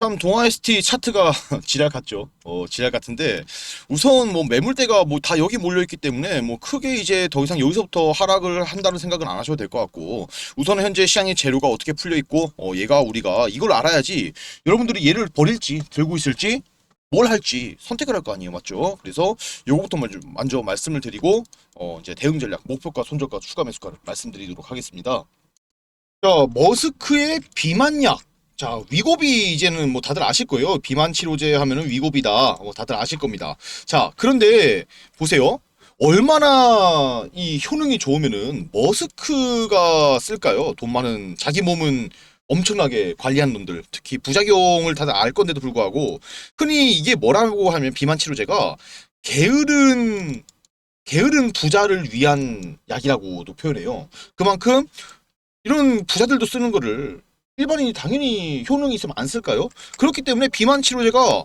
참 동아 ST 차트가 지랄 같죠. 어, 지랄 같은데 우선 뭐 매물대가 뭐 다 여기 몰려 있기 때문에 뭐 크게 이제 더 이상 여기서부터 하락을 한다는 생각은 안 하셔도 될 것 같고 우선은 현재 시장의 재료가 어떻게 풀려 있고 어, 얘가 우리가 이걸 알아야지 여러분들이 얘를 버릴지 들고 있을지 뭘 할지 선택을 할 거 아니에요, 맞죠? 그래서 요거부터 먼저, 먼저 말씀을 드리고 어, 이제 대응 전략, 목표가, 손절가, 추가 매수가를 말씀드리도록 하겠습니다. 자, 머스크의 비만약. 자, 위고비 이제는 뭐 다들 아실 거예요. 비만 치료제 하면은 위고비다. 뭐 다들 아실 겁니다. 자, 그런데 보세요. 얼마나 이 효능이 좋으면은 머스크가 쓸까요? 돈 많은 자기 몸은 엄청나게 관리한 놈들, 특히 부작용을 다들 알 건데도 불구하고 흔히 이게 뭐라고 하면 비만 치료제가 게으른 게으른 부자를 위한 약이라고도 표현해요. 그만큼 이런 부자들도 쓰는 거를 일반인이 당연히 효능이 있으면 안 쓸까요? 그렇기 때문에 비만 치료제가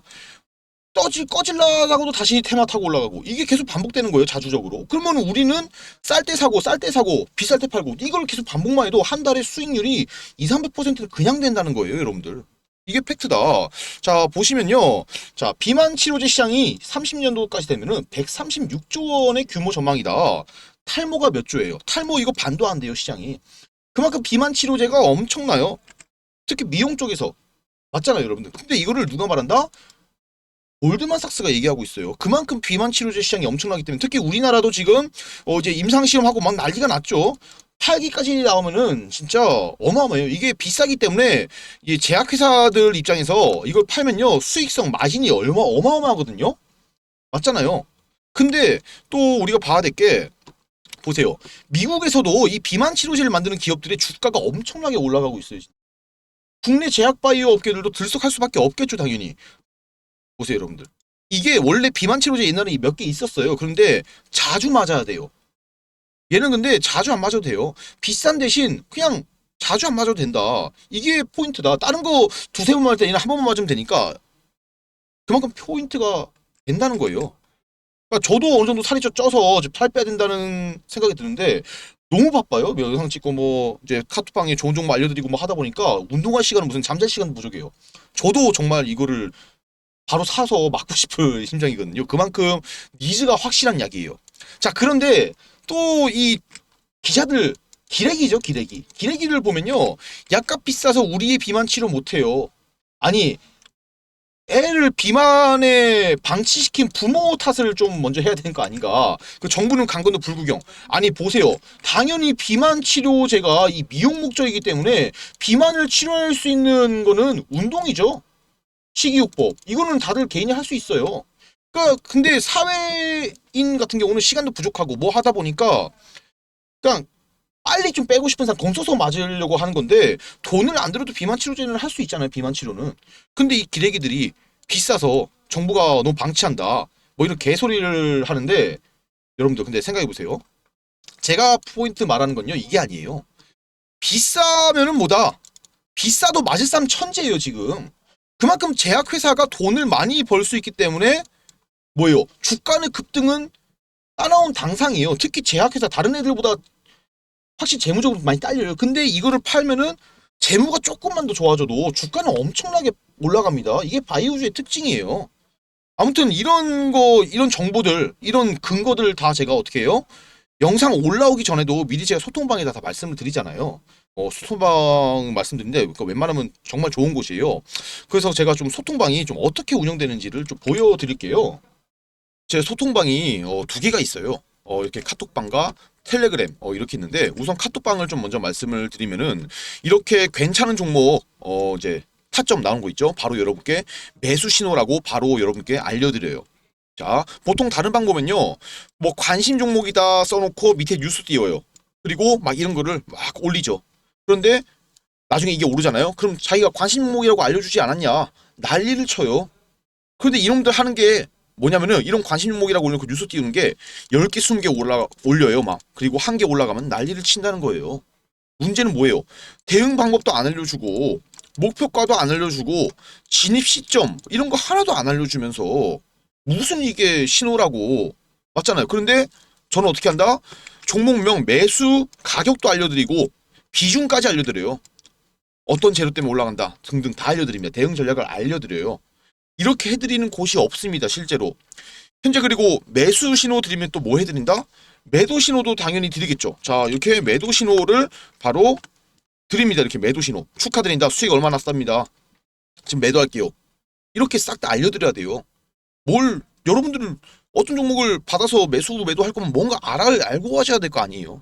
떠지 꺼질라다가도 다시 테마 타고 올라가고 이게 계속 반복되는 거예요 자주적으로. 그러면 우리는 쌀 때 사고 쌀 때 사고 비쌀 때 팔고 이걸 계속 반복만 해도 한 달에 수익률이 2, 300%는 그냥 된다는 거예요 여러분들. 이게 팩트다. 자 보시면요. 자 비만 치료제 시장이 30년도까지 되면은 136조 원의 규모 전망이다. 탈모가 몇 조예요? 탈모 이거 반도 안 돼요 시장이. 그만큼 비만 치료제가 엄청나요 특히 미용 쪽에서 맞잖아요 여러분들 근데 이거를 누가 말한다 골드만삭스가 얘기하고 있어요. 그만큼 비만 치료제 시장이 엄청나기 때문에 특히 우리나라도 지금 어 이제 임상 시험하고 막 난리가 났죠. 8기까지 나오면은 진짜 어마어마해요. 이게 비싸기 때문에 이 제약회사들 입장에서 이걸 팔면요 수익성 마진이 얼마 어마어마하거든요. 맞잖아요. 근데 또 우리가 봐야 될 게 보세요. 미국에서도 이 비만 치료제를 만드는 기업들의 주가가 엄청나게 올라가고 있어요. 국내 제약 바이오 업계들도 들썩할 수밖에 없겠죠, 당연히. 보세요, 여러분들. 이게 원래 비만 치료제 옛날에 몇 개 있었어요. 그런데 자주 맞아야 돼요. 얘는 근데 자주 안 맞아도 돼요. 비싼 대신 그냥 자주 안 맞아도 된다. 이게 포인트다. 다른 거 두세 번 맞을 때 얘는 한 번만 맞으면 되니까 그만큼 포인트가 된다는 거예요. 그러니까 저도 어느 정도 살이 좀 쪄서 살 빼야 된다는 생각이 드는데 너무 바빠요. 뭐 영상 찍고 뭐 이제 카톡방에 좋은 정보 알려드리고 뭐 하다 보니까 운동할 시간은 무슨 잠잘 시간도 부족해요. 저도 정말 이거를 바로 사서 맞고 싶은 심정이거든요. 그만큼 니즈가 확실한 약이에요. 자, 그런데 또 이 기자들 기레기죠, 기레기. 기레기를 보면요. 약값 비싸서 우리의 비만 치료 못해요. 아니, 애를 비만에 방치시킨 부모 탓을 좀 먼저 해야 되는 거 아닌가. 그 정부는 간 건도 불구경. 아니, 보세요. 당연히 비만 치료제가 이 미용 목적이기 때문에 비만을 치료할 수 있는 거는 운동이죠. 식이요법 이거는 다들 개인이 할 수 있어요. 그러니까 근데 사회인 같은 경우는 시간도 부족하고 뭐 하다 보니까 그냥 빨리 좀 빼고 싶은 사람 돈 써서 맞으려고 하는 건데 돈을 안 들어도 비만 치료제는 할 수 있잖아요. 비만 치료는. 근데 이 기레기들이 비싸서 정부가 너무 방치한다. 뭐 이런 개소리를 하는데 여러분들 근데 생각해 보세요. 제가 포인트 말하는 건요. 이게 아니에요. 비싸면은 뭐다. 비싸도 맞을 사람 천재예요, 지금. 그만큼 제약회사가 돈을 많이 벌 수 있기 때문에 뭐예요? 주가의 급등은 따라온 당상이에요. 특히 제약회사 다른 애들보다 확실히 재무적으로 많이 딸려요. 근데 이거를 팔면은 재무가 조금만 더 좋아져도 주가는 엄청나게 올라갑니다. 이게 바이오주의 특징이에요. 아무튼 이런 거 이런 정보들 이런 근거들 다 제가 어떻게 해요? 영상 올라오기 전에도 미리 제가 소통방에다 다 말씀을 드리잖아요. 어, 소통방 말씀드린데 그러니까 웬만하면 정말 좋은 곳이에요. 그래서 제가 좀 소통방이 좀 어떻게 운영되는지를 좀 보여드릴게요. 제 소통방이 어, 두 개가 있어요. 어, 이렇게 카톡방과 텔레그램 어, 이렇게 있는데 우선 카톡방을 좀 먼저 말씀을 드리면은 이렇게 괜찮은 종목 어, 이제 타점 나온 거 있죠. 바로 여러분께 매수 신호라고 바로 여러분께 알려드려요. 자, 보통 다른 방법은요, 뭐 관심 종목이다 써놓고 밑에 뉴스 띄워요. 그리고 막 이런 거를 막 올리죠. 그런데 나중에 이게 오르잖아요. 그럼 자기가 관심 종목이라고 알려주지 않았냐? 난리를 쳐요. 그런데 이놈들 하는 게 뭐냐면은 이런 관심 종목이라고 올려놓고 뉴스 띄우는 게 10개, 20개 올라, 올려요, 막. 그리고 한 개 올라가면 난리를 친다는 거예요. 문제는 뭐예요? 대응 방법도 안 알려주고, 목표가도 안 알려주고, 진입 시점, 이런 거 하나도 안 알려주면서, 무슨 이게 신호라고. 맞잖아요. 그런데 저는 어떻게 한다? 종목명, 매수, 가격도 알려드리고, 비중까지 알려드려요. 어떤 재료 때문에 올라간다 등등 다 알려드립니다. 대응 전략을 알려드려요. 이렇게 해드리는 곳이 없습니다. 실제로. 현재 그리고 매수 신호 드리면 또 뭐 해드린다? 매도 신호도 당연히 드리겠죠. 자 이렇게 매도 신호를 바로 드립니다. 이렇게 매도 신호 축하드린다. 수익 얼마나 쌉니다. 지금 매도할게요. 이렇게 싹 다 알려드려야 돼요. 뭘 여러분들은 어떤 종목을 받아서 매수 매도할 거면 뭔가 알아 알고 하셔야 될 거 아니에요.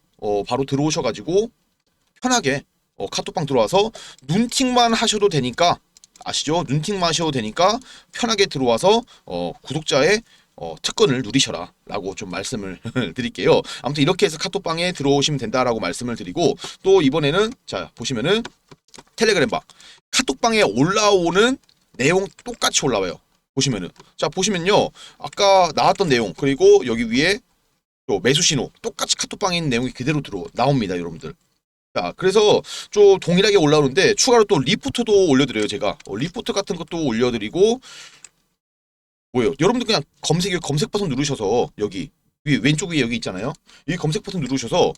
어, 바로 들어오셔가지고 편하게 어, 카톡방 들어와서 눈팅만 하셔도 되니까 아시죠? 눈팅만 하셔도 되니까 편하게 들어와서 어, 구독자의 어, 특권을 누리셔라 라고 좀 말씀을 드릴게요. 아무튼 이렇게 해서 카톡방에 들어오시면 된다라고 말씀을 드리고 또 이번에는 자 보시면은 텔레그램방 카톡방에 올라오는 내용 똑같이 올라와요. 보시면은 자 보시면요 아까 나왔던 내용 그리고 여기 위에 또 매수 신호 똑같이 카톡방에 있는 내용이 그대로 들어 나옵니다 여러분들. 자, 그래서 좀 동일하게 올라오는데 추가로 또 리포트도 올려드려요 제가 어, 리포트 같은 것도 올려드리고 뭐예요? 여러분들 그냥 검색 검색 버튼 누르셔서 여기 위 왼쪽 위에 여기 있잖아요. 이 검색 버튼 누르셔서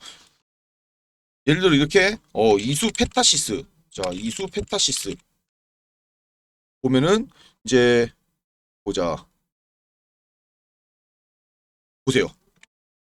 예를 들어 이렇게 어 이수 페타시스 자 이수 페타시스 보면은 이제 보자 보세요.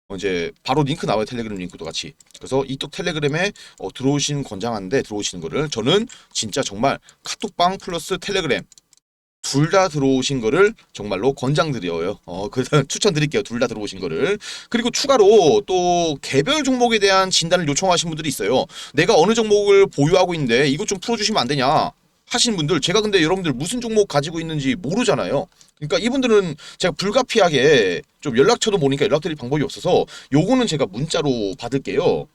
어, 이제 바로 링크 나와요 텔레그램 링크도 같이 그래서 이쪽 텔레그램에 어, 들어오시는 권장하는데 들어오시는 거를 저는 진짜 정말 카톡방 플러스 텔레그램 둘 다 들어오신 거를 정말로 권장드려요. 어, 그래서 추천드릴게요. 둘 다 들어오신 거를. 그리고 추가로 또 개별 종목에 대한 진단을 요청하신 분들이 있어요. 내가 어느 종목을 보유하고 있는데 이것 좀 풀어주시면 안 되냐 하시는 분들 제가 근데 여러분들 무슨 종목 가지고 있는지 모르잖아요. 그러니까 이분들은 제가 불가피하게 좀 연락처도 모르니까 연락드릴 방법이 없어서 요거는 제가 문자로 받을게요.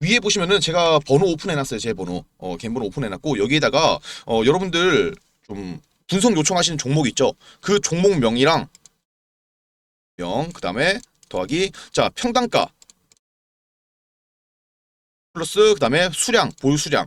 위에 보시면은 제가 번호 오픈해놨어요. 제 번호. 어, 개인 번호 오픈해놨고 여기에다가 어, 여러분들 좀 분석 요청하시는 종목 있죠. 그 종목명이랑 명 그 다음에 더하기 자 평단가 플러스 그 다음에 수량 보유 수량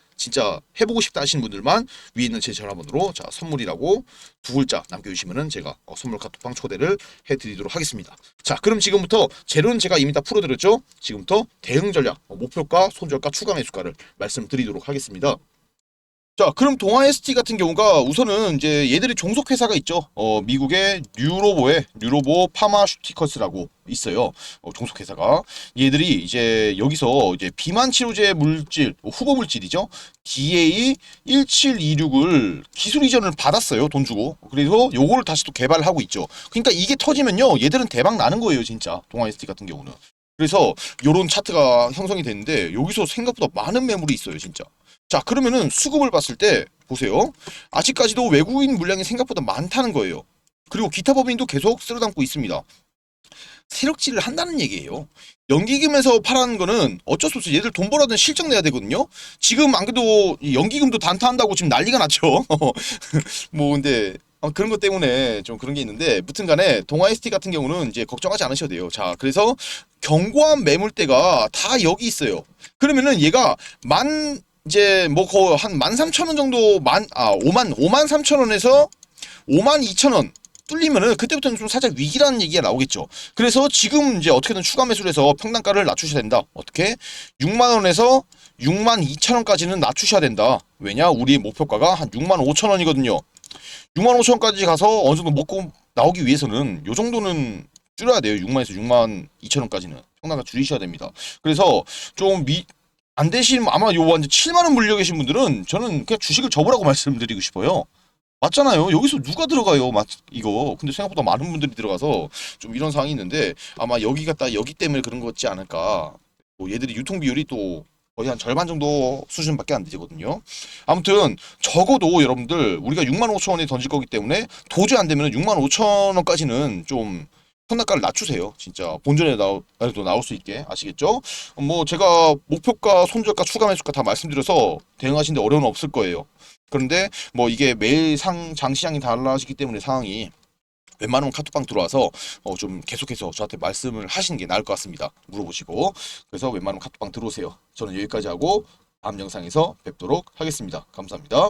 진짜 해보고 싶다 하시는 분들만 위에 있는 제 전화번호로 자 선물이라고 두 글자 남겨주시면은 제가 어, 선물 카톡방 초대를 해드리도록 하겠습니다. 자 그럼 지금부터 재료는 제가 이미 다 풀어드렸죠. 지금부터 대응 전략, 어, 목표가, 손절가, 추가 매수가를 말씀드리도록 하겠습니다. 자, 그럼 동아 ST 같은 경우가 우선은 이제 얘들이 종속 회사가 있죠. 어, 미국의 뉴로보의 뉴로보 파마슈티커스라고 있어요. 어, 종속 회사가 얘들이 이제 여기서 이제 비만 치료제 물질 어, 후보 물질이죠. DA 1726을 기술 이전을 받았어요. 돈 주고. 그래서 요거를 다시 또 개발을 하고 있죠. 그러니까 이게 터지면요. 얘들은 대박 나는 거예요, 진짜. 동아 ST 같은 경우는. 그래서 요런 차트가 형성이 됐는데 여기서 생각보다 많은 매물이 있어요, 진짜. 자, 그러면은 수급을 봤을 때 보세요. 아직까지도 외국인 물량이 생각보다 많다는 거예요. 그리고 기타 법인도 계속 쓸어담고 있습니다. 세력질을 한다는 얘기예요. 연기금에서 팔하는 거는 어쩔 수 없이 얘들 돈 벌어든 실적 내야 되거든요. 지금 안 그래도 이 연기금도 단타한다고 지금 난리가 났죠. 뭐 근데 어, 그런 것 때문에 좀 그런 게 있는데 무튼 간에 동아 ST 같은 경우는 이제 걱정하지 않으셔도 돼요. 자, 그래서 견고한 매물대가 다 여기 있어요. 그러면은 얘가 만 이제 뭐 거의 한 13,000원 정도 만 아 5만 5만 3천원에서 5만 2천원 뚫리면은 그때부터는 좀 살짝 위기라는 얘기가 나오겠죠. 그래서 지금 이제 어떻게든 추가 매수를 해서 평단가를 낮추셔야 된다. 어떻게? 6만 원에서 6만 2천 원까지는 낮추셔야 된다. 왜냐? 우리의 목표가가 한 6만 5천 원이거든요. 6만 5천 원까지 가서 어느 정도 먹고 나오기 위해서는 요 정도는 줄여야 돼요. 6만에서 6만 2천 원까지는 상당히 줄이셔야 됩니다. 그래서 좀 미, 안 되신 아마 요 완전 7만 원 물려 계신 분들은 저는 그냥 주식을 접으라고 말씀드리고 싶어요. 맞잖아요. 여기서 누가 들어가요? 맞 이거. 근데 생각보다 많은 분들이 들어가서 좀 이런 상황이 있는데 아마 여기가 딱 여기 때문에 그런 거 같지 않을까. 뭐 얘들이 유통 비율이 또 거의 한 절반 정도 수준밖에 안 되거든요. 아무튼 적어도 여러분들 우리가 6만 5천 원에 던질 거기 때문에 도저히 안 되면 6만 5천 원까지는 좀 선납가를 낮추세요. 진짜 본전에 나오, 도 나올 수 있게 아시겠죠? 뭐 제가 목표가, 손절가, 추가 매수가 다 말씀드려서 대응하시는데 어려움은 없을 거예요. 그런데 뭐 이게 매일 상 장시장이 달라지기 때문에 상황이 웬만하면 카톡방 들어와서 어 좀 계속해서 저한테 말씀을 하시는 게 나을 것 같습니다. 물어보시고 그래서 웬만하면 카톡방 들어오세요. 저는 여기까지 하고 다음 영상에서 뵙도록 하겠습니다. 감사합니다.